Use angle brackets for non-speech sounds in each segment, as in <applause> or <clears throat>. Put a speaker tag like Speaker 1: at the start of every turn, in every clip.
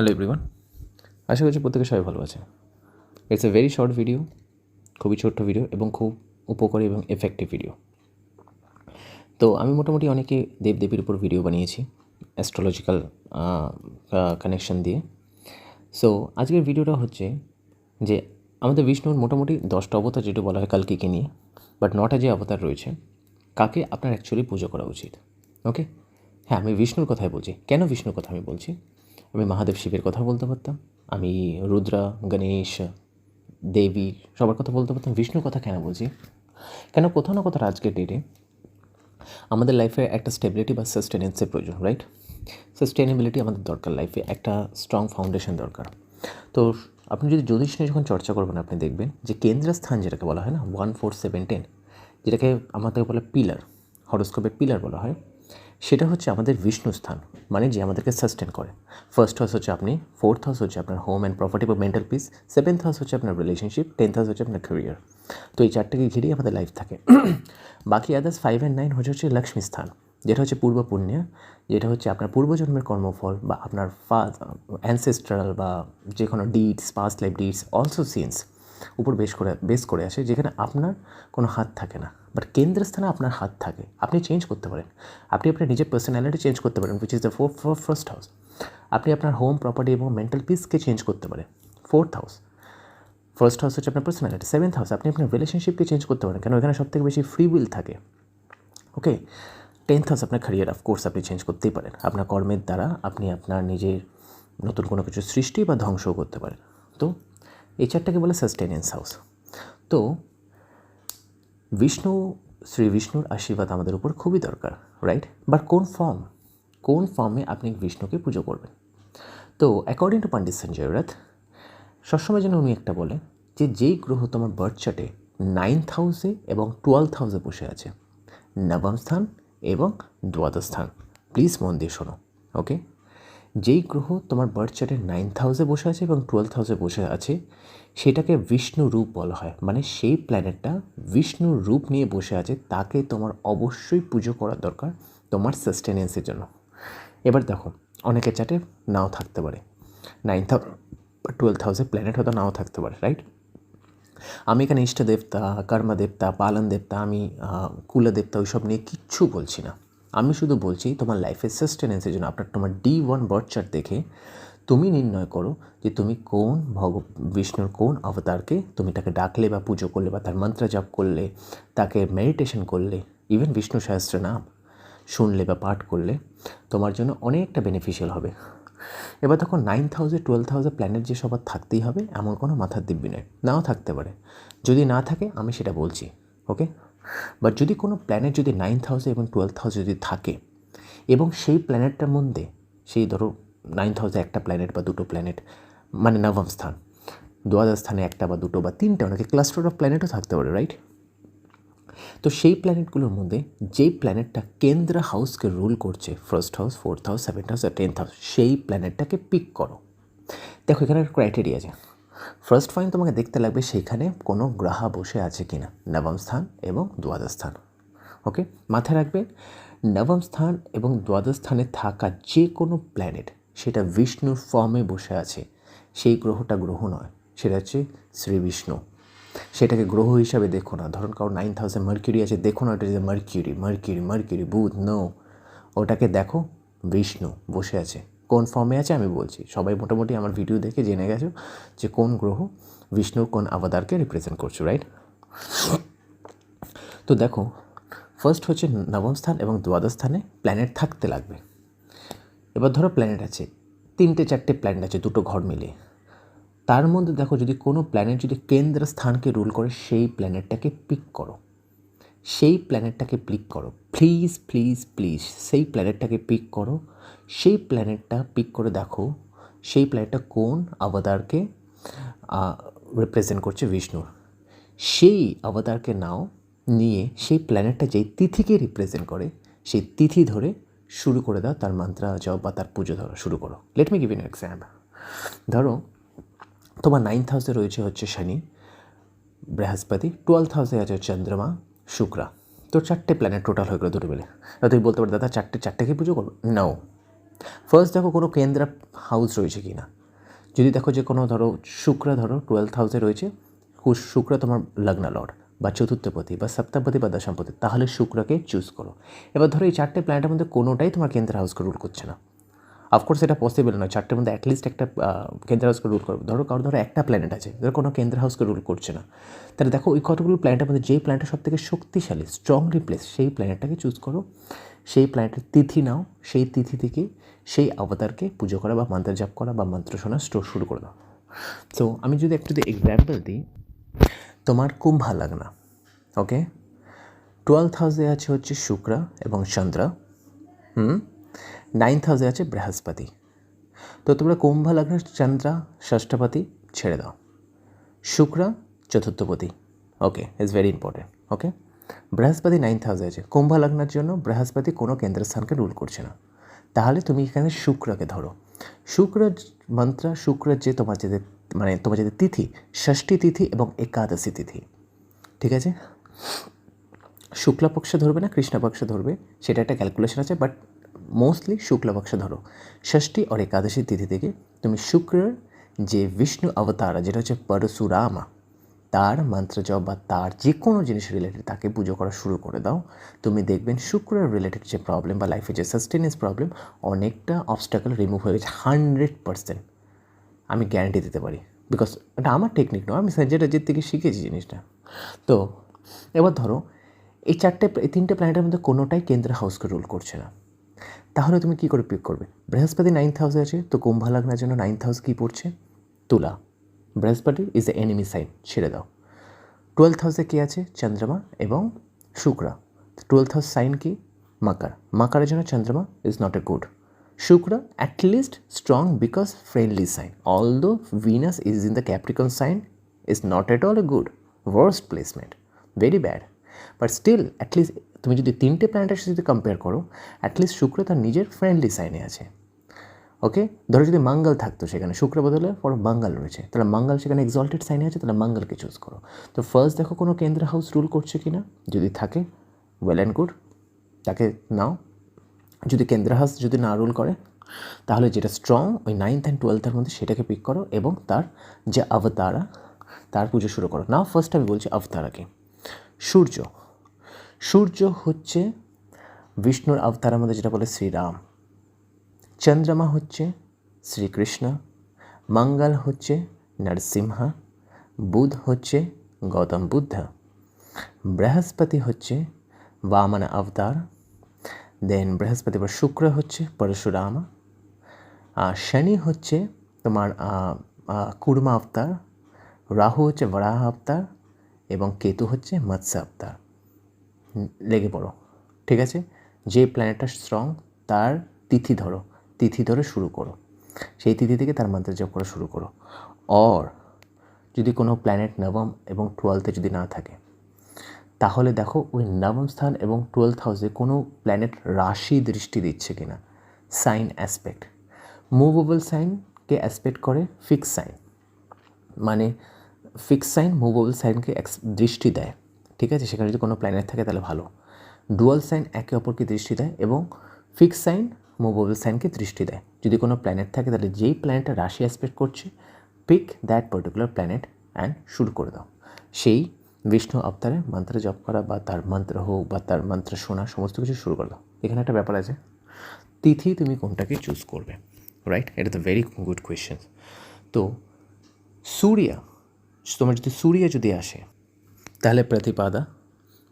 Speaker 1: Hello everyone আশা করছি প্রত্যেকে সবাই ভালো আছে it's a very short video খুবই ছোট্ট ভিডিও এবং খুব উপকারী এবং এফেক্টিভ ভিডিও তো আমি মোটামুটি অনেকে দেবদেবীর উপর ভিডিও বানিয়েছি অ্যাস্ট্রোলজিক্যাল কানেকশন দিয়ে। সো আজকের ভিডিওটা হচ্ছে যে আমাদের বিষ্ণুর মোটামুটি দশটা অবতার যেটা বলা হয় কালকিকে নিয়ে বাট নটা যে অবতার রয়েছে। কাকে? আপনার অ্যাকচুয়ালি পুজো করা উচিত। ওকে হ্যাঁ আমি বিষ্ণুর কথাই বলছি। কেন বিষ্ণুর কথা আমি বলছি? আমি মহাদেব শিবের কথা বলতে পারতাম। আমি রুদ্রা, গণেশ, দেবী, সবার কথা বলতে পারতাম। বিষ্ণুর কথা কেন বলছি? কেন কোথাও না কোথাও আজকের ডেটে আমাদের লাইফে একটা স্টেবিলিটি বা সাস্টেনেন্সের প্রয়োজন রাইট সাস্টেনেবিলিটি আমাদের দরকার লাইফে একটা স্ট্রং ফাউন্ডেশন দরকার। তো আপনি যদি জ্যোতিষ নিয়ে যখন চর্চা করবেন, আপনি দেখবেন যে কেন্দ্রস্থান যেটাকে বলা হয় না ওয়ান ফোর সেভেন টেন যেটাকে আমাদের বলে পিলার হরস্কোপের পিলার বলা হয়, সেটা হচ্ছে আমাদের বিষ্ণু স্থান মানে যে আমাদেরকে সাস্টেন করে। ফার্স্ট হাউস হচ্ছে আপনি ফোর্থ হাউস হচ্ছে আপনার হোম অ্যান্ড প্রপার্টি বা মেন্টাল পিস সেভেন্থ হাউস হচ্ছে আপনার রিলেশনশিপ টেন্থ হাউস হচ্ছে আপনার ক্যারিয়ার তো এই চারটাকে ঘিরেই আমাদের লাইফ থাকে। <clears throat> বাকি আদার্স ফাইভ অ্যান্ড নাইন হচ্ছে হচ্ছে লক্ষ্মী স্থান, যেটা হচ্ছে পূর্ব পুণ্য, যেটা হচ্ছে আপনার পূর্বজন্মের কর্মফল বা আপনার অ্যানসেস্ট্রাল বা যে কোনো deeds past life deeds also sins উপর বেশ করে বেস করে আসে, যেখানে আপনার কোনো হাত থাকে না। বাট কেন্দ্রস্থানে আপনার হাত থাকে আপনি চেঞ্জ করতে পারেন আপনি আপনার নিজের পার্সোনালিটি চেঞ্জ করতে পারেন which is the for first house আপনি আপনার হোম প্রপার্টি এবং মেন্টাল পিসকে চেঞ্জ করতে পারেন ফোর্থ হাউস ফার্স্ট হাউস হচ্ছে আপনার পার্সোনালিটি সেভেন্থ হাউস আপনি আপনার রিলেশনশিপকে চেঞ্জ করতে পারেন কেন এখানে সবথেকে বেশি ফ্রি উইল থাকে ওকে টেন্থ হাউস আপনার ক্যারিয়ার অফকোর্স আপনি চেঞ্জ করতেই পারেন আপনার কর্মের দ্বারা আপনি আপনার নিজের নতুন কোনো কিছু সৃষ্টি বা ধ্বংসও করতে পারেন তো এই চারটাকে বলে সাস্টেনেন্স হাউস তো বিষ্ণু, শ্রী বিষ্ণুর আশীর্বাদ আমাদের উপর খুবই দরকার রাইট বাট কোন ফর্ম কোন ফর্মে আপনি বিষ্ণুকে পুজো করবেন? তো অ্যাকর্ডিং টু পণ্ডিত সঞ্জয় সবসময় যেন উনি একটা বলে যে যেই গ্রহ তোমার বার্থ চার্টে নাইন্থ হাউসে এবং টুয়েলথ হাউসে বসে আছে, নবম স্থান এবং দ্বাদশ স্থান। প্লিজ মন দিয়ে শোনো ওকে যেই গ্রহ তোমার বার্থ চার্টের নাইন্থ হাউসে বসে আছে এবং টুয়েলথ হাউসে বসে আছে, সেটাকে বিষ্ণু রূপ বলা হয়। মানে সেই প্ল্যানেটটা বিষ্ণুর রূপ নিয়ে বসে আছে, তাকে তোমার অবশ্যই পুজো করা দরকার তোমার সাস্টেনেন্সের জন্য। এবার দেখো, অনেকের চার্টে নাও থাকতে পারে। নাইন্থ বা টুয়েলথ হাউসে প্ল্যানেট হয়তো নাও থাকতে পারে রাইট আমি এখানে ইষ্ট দেবতা কর্মা দেবতা পালন দেবতা আমি কুলা দেবতা ওইসব নিয়ে কিচ্ছু বলছি না। আমি শুধু বলছি তোমার লাইফের সাস্টেনেন্সের জন্য, আপনার, তোমার ডি ওয়ান বার্থ চার্ট দেখে তুমি নির্ণয় করো যে তুমি কোন ভগ, বিষ্ণুর কোন অবতারকে তুমি তাকে ডাকলে বা পুজো করলে বা তার মন্ত্র জপ করলে, তাকে মেডিটেশন করলে ইভেন বিষ্ণু সহস্র নাম শুনলে বা পাঠ করলে, তোমার জন্য অনেকটা বেনিফিশিয়াল হবে। এবার দেখো nine thousand twelve thousand planet যে সবার থাকতেই হবে, এমন কোনো মাথার দিব্যি নয়, নাও থাকতে পারে। যদি না থাকে, আমি সেটা বলছি ওকে বাট যদি কোনো প্ল্যানেট যদি নাইন্থ হাউসে এবং টুয়েলথ হাউসে যদি থাকে, এবং সেই প্ল্যানেটটার মধ্যে সেই ধরো নাইন্থ হাউসে একটা প্ল্যানেট বা দুটো প্ল্যানেট মানে নবম স্থান, দ্বাদশ স্থানে একটা বা দুটো বা তিনটা, অনেকে ক্লাস্টার অফ প্ল্যানেটও থাকতে পারে রাইট তো সেই প্ল্যানেটগুলোর মধ্যে যেই প্ল্যানেটটা কেন্দ্র হাউসকে রুল করছে first house fourth house seventh house আর টেন্থ হাউস সেই প্ল্যানেটটাকে পিক করো। দেখো এখানে একটা ক্রাইটেরিয়া আছে। ফার্স্ট পয়েন্ট তোমাকে দেখতে লাগবে সেখানে কোনো গ্রাহা বসে আছে কি না নবম স্থান এবং দ্বাদশ স্থান। ওকে মাথায় রাখবে, নবম স্থান এবং দ্বাদশ স্থানে থাকা যে কোনো প্ল্যানেট সেটা বিষ্ণুর ফর্মে বসে আছে। সেই গ্রহটা গ্রহ নয়, সেটা হচ্ছে শ্রী বিষ্ণু সেটাকে গ্রহ হিসাবে দেখো না। ধরুন কারও নাইন থাউজেন্ড মার্কিউরি আছে, দেখো না ওটা যে মার্কিউরি মার্কিউরি মার্কিউরি বুধ, নো। ওটাকে দেখো বিষ্ণু বসে আছে। কোন ফর্মে আছে আমি বলছি। সবাই মোটামুটি আমার ভিডিও দেখে জেনে গেছো যে কোন গ্রহ বিষ্ণুর কোন আবতারকে রিপ্রেজেন্ট করছ রাইট তো দেখো ফার্স্ট হচ্ছে নবম স্থান এবং দ্বাদশ স্থানে প্ল্যানেট থাকতে লাগবে। এবার ধরো প্ল্যানেট আছে, তিনটে চারটে প্ল্যানেট আছে, দুটো ঘর মিলিয়ে তার মধ্যে দেখো যদি কোনো প্ল্যানেট যদি কেন্দ্র স্থানকে রুল করে, সেই প্ল্যানেটটাকে পিক করো। সেই প্ল্যানেটটাকে পিক করো। প্লিজ প্লিজ প্লিজ সেই প্ল্যানেটটাকে পিক করো। সেই প্ল্যানেটটা পিক করে দেখো, সেই প্ল্যানেটটা কোন অবতারকে রিপ্রেজেন্ট করছে বিষ্ণুর সেই অবতারকে নাও, নিয়ে সেই প্ল্যানেটটা যেই তিথিকে রিপ্রেজেন্ট করে, সেই তিথি ধরে শুরু করে দাও, তার মন্ত্রা জপ বা তার পুজো ধরো, শুরু করো। Let me give in exam ধরো, তোমার নাইন্থ হাউসে রয়েছে হচ্ছে শনি, বৃহস্পতি টুয়েলথ হাউসে আছে চন্দ্রমা শুক্রা তো চারটে প্ল্যানেট টোটাল হয়ে গেলো দুটো বেলে তুমি বলতে পারো দাদা, চারটে চারটেকে পুজো করব? নাও ফার্স্ট দেখো কোনো কেন্দ্র হাউস রয়েছে কি না। যদি দেখো যে কোনো, ধরো, শুক্র, ধরো টুয়েলথ হাউসে রয়েছে, কু- শুক্র তোমার লগ্ন লর্ড বা চতুর্থপতি বা সপ্তমপতি বা দশমপতি, তাহলে শুক্রকে চুজ করো। এবার ধরো এই চারটে প্ল্যানেটের মধ্যে কোনোটাই তোমার কেন্দ্র হাউসকে রুল করছে না। অফকোর্স এটা পসিবল নয়। চারটের মধ্যে অ্যাটলিস্ট একটা কেন্দ্র হাউসকে রুল করবে। ধরো, কারও, ধরো একটা প্ল্যানেট আছে, ধরো কোনো কেন্দ্র হাউসকে রুল করছে না। তাহলে দেখো, ওই কতগুলো প্ল্যানেটের মধ্যে যেই প্ল্যানেটটা সব থেকে শক্তিশালী স্ট্রংলি প্লেস সেই প্ল্যানেটটাকে চুজ করো। সেই প্ল্যানেটের তিথি নাও, সেই তিথি থেকে সেই অবতারকে পুজো করা বা মন্ত্র জাপ করা বা মন্ত্র শোনা স্টোর শুরু করে দাও। তো আমি যদি একটু যদি এক্সাম্পল দিই, তোমার কুম্ভা লগ্না ওকে টুয়েলভ হাউসে আছে হচ্ছে শুক্র এবং চন্দ্র, হুম? নাইন্থ হাউসে আছে বৃহস্পতি। তো তোমরা কুম্ভ, লগ্ন, চন্দ্র, ষষ্ঠপতি ছেড়ে দাও। শুক্র, চতুর্থপতি। Okay is very important okay বৃহস্পতি নাইন্থ হাউসে আছে। কুম্ভ, লগ্নের জন্য বৃহস্পতি কোনো কেন্দ্রস্থানকে রুল করছে না। তাহলে তুমি এখানে শুক্রকে ধরো। শুক্র মন্ত্র, শুক্র যে তোমার যে মানে তোমার যে তিথি, ষষ্ঠী তিথি এবং একাদশী তিথি, ঠিক আছে? শুক্লাপক্ষে ধরবে না, কৃষ্ণপক্ষে ধরবে, সেটা একটা ক্যালকুলেশন আছে বাট মোস্টলি শুক্লপক্ষে ধরো। ষষ্ঠী আর একাদশী তিথি থেকে তুমি শুক্রের যে বিষ্ণু অবতার, যেটা হচ্ছে পরশুরামা, তার মন্ত্র জপ বা তার যে কোনো জিনিস রিলেটেড তাকে পুজো করা শুরু করে দাও। তুমি দেখবেন শুক্রের রিলেটেড যে প্রবলেম বা লাইফে যে সাস্টেনেন্স প্রবলেম অনেকটা অবস্টাকল রিমুভ হয়ে গেছে হান্ড্রেড পার্সেন্ট আমি গ্যারান্টি দিতে পারি। বিকজ এটা আমার টেকনিক নয়, আমি সঞ্জয় রাজ্যের থেকে শিখেছি জিনিসটা। তো, এবার ধরো, এই চারটে, এই তিনটে প্ল্যানেটের মধ্যে কোনোটাই কেন্দ্র হাউসকে রুল করছে না। তাহলে তুমি কী করে পিক করবে? বৃহস্পতি নাইন্থ হাউসে আছে, তো কুম্ভা লগ্নের জন্য নাইন্থ হাউস কী পড়ছে? তুলা। বৃহস্পতি ইজ এ এনিমি সাইন ছেড়ে দাও। টুয়েলথ হাউসে কী আছে? চন্দ্রমা এবং শুক্র। টুয়েলথ হাউস সাইন কি? মাকার। মাকারের জন্য চন্দ্রমা ইজ নট এ গুড শুক্র at least strong because friendly sign although Venus is in the Capricorn sign is not at all a good worst placement very bad but still at least তুমি যদি তিনটে প্ল্যানেটের সাথে যদি compare করো at least শুক্র তার নিজের ফ্রেন্ডলি সাইনে আছে। ওকে ধরো যদি মঙ্গল থাকতো সেখানে, শুক্র বদলে পর মঙ্গল রয়েছে। তাহলে মঙ্গল সেখানে এক্সল্টেড সাইনে আছে, তাহলে মঙ্গলকে চুজ করো। তো ফার্স্ট দেখো কোনো কেন্দ্র হাউস রুল করছে কি না যদি থাকে ওয়েল অ্যান্ড গুড তাকে নাও। যদি কেন্দ্র হাউস যদি না রুল করে, তাহলে যেটা স্ট্রং ওই নাইন্থ অ্যান্ড টুয়েলথের মধ্যে সেটাকে পিক করো এবং তার যে অবতারা তার পুজো শুরু করো। নাও ফার্স্ট আমি বলছি অবতারাকে সূর্য। সূর্য হচ্ছে বিষ্ণুর অবতারের মধ্যে যেটা বলে শ্রীরাম। চন্দ্রমা হচ্ছে শ্রীকৃষ্ণ, মঙ্গল হচ্ছে নরসিংহ, বুধ হচ্ছে গৌতম বুদ্ধ। বৃহস্পতি হচ্ছে বামন অবতার দেন বৃহস্পতি বা শুক্র হচ্ছে পরশুরাম, আর শনি হচ্ছে তোমার কুর্মা অবতার, রাহু হচ্ছে বরাহ অবতার, এবং কেতু হচ্ছে মৎস্য অবতার। লেগে পড়ো, ঠিক আছে? যে প্ল্যানেটটা স্ট্রং তার তিথি ধরো, তিথি ধরে শুরু করো। সেই তিথি থেকে তার মন্ত্র জপ করা শুরু করো। অর যদি কোনো প্ল্যানেট নবম এবং টুয়েলথে যদি না থাকে, তাহলে দেখো ওই নবম স্থান এবং টুয়েলথ হাউসে কোনো প্ল্যানেট রাশি দৃষ্টি দিচ্ছে কিনা। সাইন অ্যাসপেক্ট মুভেবল সাইনকে অ্যাসপেক্ট করে ফিক্স সাইন মানে ফিক্স সাইন মুভেবল সাইনকে দৃষ্টি দেয়। ঠিক আছে? সেখানে যদি কোনো প্ল্যানেট থাকে তাহলে ভালো। ডুয়াল সাইন একে অপরকে দৃষ্টি দেয় এবং ফিক্স সাইন মুভেবল সাইনকে দৃষ্টি দেয়। যদি কোনো প্ল্যানেট থাকে তাহলে যেই প্ল্যানেটটা রাশি অ্যাসপেক্ট করছে pick that particular planet and শুরু করে দাও। সেই বিষ্ণু অবতারে মন্ত্র জপ করা বা তার মন্ত্র হোক বা তার মন্ত্র শোনা, সমস্ত কিছু শুরু করে দাও। এখানে একটা ব্যাপার আছে। তিথি তুমি কোনটাকে চুজ করবে? রাইট এটা দ্য ভেরি গুড কোয়েশ্চেন তো সূর্য, তোমার যদি সূর্য যদি আসে তাহলে প্রতিপাদা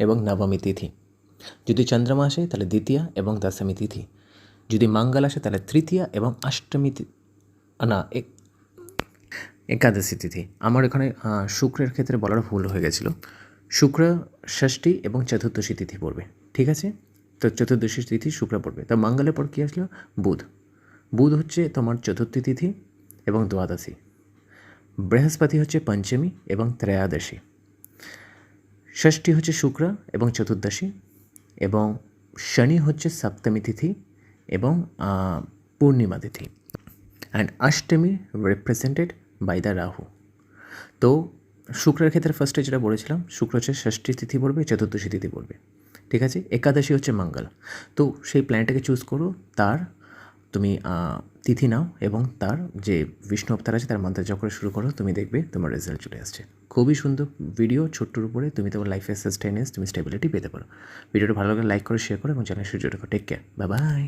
Speaker 1: এবং নবমী তিথি। যদি চন্দ্রমা আসে, তাহলে দ্বিতীয়া এবং দশমী তিথি। যদি মঙ্গল আসে, তাহলে তৃতীয়া এবং অষ্টমী না এক একাদশী তিথি। আমার এখানে শুক্রের ক্ষেত্রে বলার ভুল হয়ে গেছিল। শুক্র ষষ্ঠী এবং চতুর্দশী তিথি পড়বে, ঠিক আছে? তো চতুর্দশী তিথি শুক্র পড়বে। তো মঙ্গলের পর কী আসলো? বুধ। বুধ হচ্ছে তোমার চতুর্থী তিথি এবং দ্বাদশী। বৃহস্পতি হচ্ছে পঞ্চমী এবং ত্রয়োদশী। ষষ্ঠী হচ্ছে শুক্র এবং চতুর্দশী এবং শনি হচ্ছে সপ্তমী তিথি এবং পূর্ণিমা তিথি। অ্যান্ড অষ্টমী রিপ্রেজেন্টেড বাই দ্য রাহু। তো শুক্রের ক্ষেত্রে ফার্স্টে যেটা বলেছিলাম, শুক্র হচ্ছে ষষ্ঠী তিথি পড়বে, চতুর্দশী তিথি পড়বে। ঠিক আছে? একাদশী হচ্ছে মঙ্গল। তো সেই প্ল্যানেটটাকে চুজ করো। তার তুমি তিথি নাও এবং তার যে বিষ্ণু অবতার আছে, তার মন্ত্র চক্র করে শুরু করো, তুমি দেখবে তোমার রেজাল্ট চলে আসছে। খুবই সুন্দর ভিডিও ছোট্টর উপরে তুমি তোমার লাইফে সাস্টেনেন্স তুমি স্টেবিলিটি পেতে পারো। ভিডিওটা ভালো লাগলে লাইক করো শেয়ার করো এবং চ্যানেল সূর্যটা টেক কেয়ার বাই